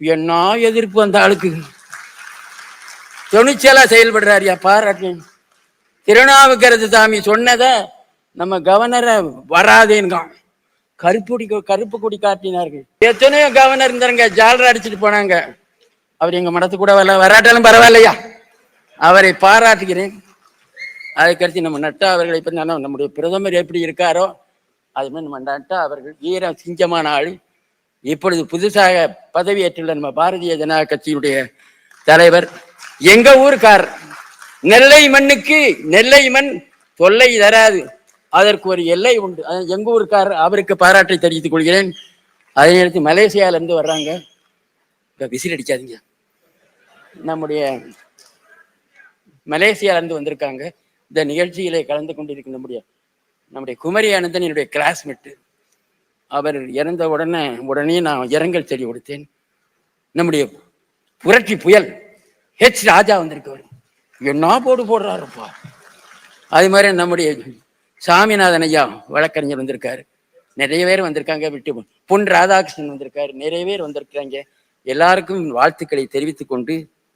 என்ன எதிர்ப்பு அந்த ஆளுக்கு? துணிச்சலா செயல்படுறாரியா பாராட்டு திருநாவுக்கரசு சாமி சொன்னதை நம்ம கவர்னரை வராதேன்கான் கருப்புடி கருப்பு கொடி காட்டினார்கள். எத்தனையோ கவர்னர் இருந்தாருங்க ஜாலரா அடிச்சுட்டு போனாங்க. அவர் எங்க மடத்து கூட வரல வராட்டாலும் பரவாயில்லையா? அவரை பாராட்டுகிறேன். அதுக்கடுத்து நம்ம நட்டா அவர்களை பற்றி நம்முடைய பிரதமர் எப்படி இருக்காரோ அது மாதிரி நம்ம நட்டா அவர்கள் வீர சிங்கமான ஆள். இப்பொழுது புதுசாக பதவியேற்றுள்ள நம்ம பாரதிய ஜனதா கட்சியுடைய தலைவர் எங்க ஊருக்கார்? நெல்லை மண்ணுக்கு நெல்லை மண் தொல்லை தராது. அதற்கு ஒரு எல்லை உண்டு. அது எங்க ஊருக்கார்? அவருக்கு பாராட்டை தெரிவித்துக் கொள்கிறேன். அதே நேரத்தில் மலேசியால இருந்து வர்றாங்க. இப்ப விசில் அடிக்காதீங்க. நம்முடைய மலேசியால இருந்து வந்திருக்காங்க. இந்த நிகழ்ச்சியிலே கலந்து கொண்டிருக்க நம்முடைய நம்முடைய குமரி அனந்தன் என்னுடைய கிளாஸ்மேட்டு அவர் இறந்த உடனே உடனே நான் இரங்கல் செடி கொடுத்தேன். நம்முடைய புரட்சி புயல் ஹெச் ராஜா வந்திருக்கவர் என்ன போடு போடுறாருப்பா. அது மாதிரி நம்முடைய சாமிநாதன் ஐயா வழக்கறிஞர் வந்திருக்காரு. நிறைய பேர் வந்திருக்காங்க விட்டு பொன் ராதாகிருஷ்ணன் வந்திருக்காரு. நிறைய பேர் வந்திருக்காங்க. எல்லாருக்கும் வாழ்த்துக்களை தெரிவித்துக் கொண்டு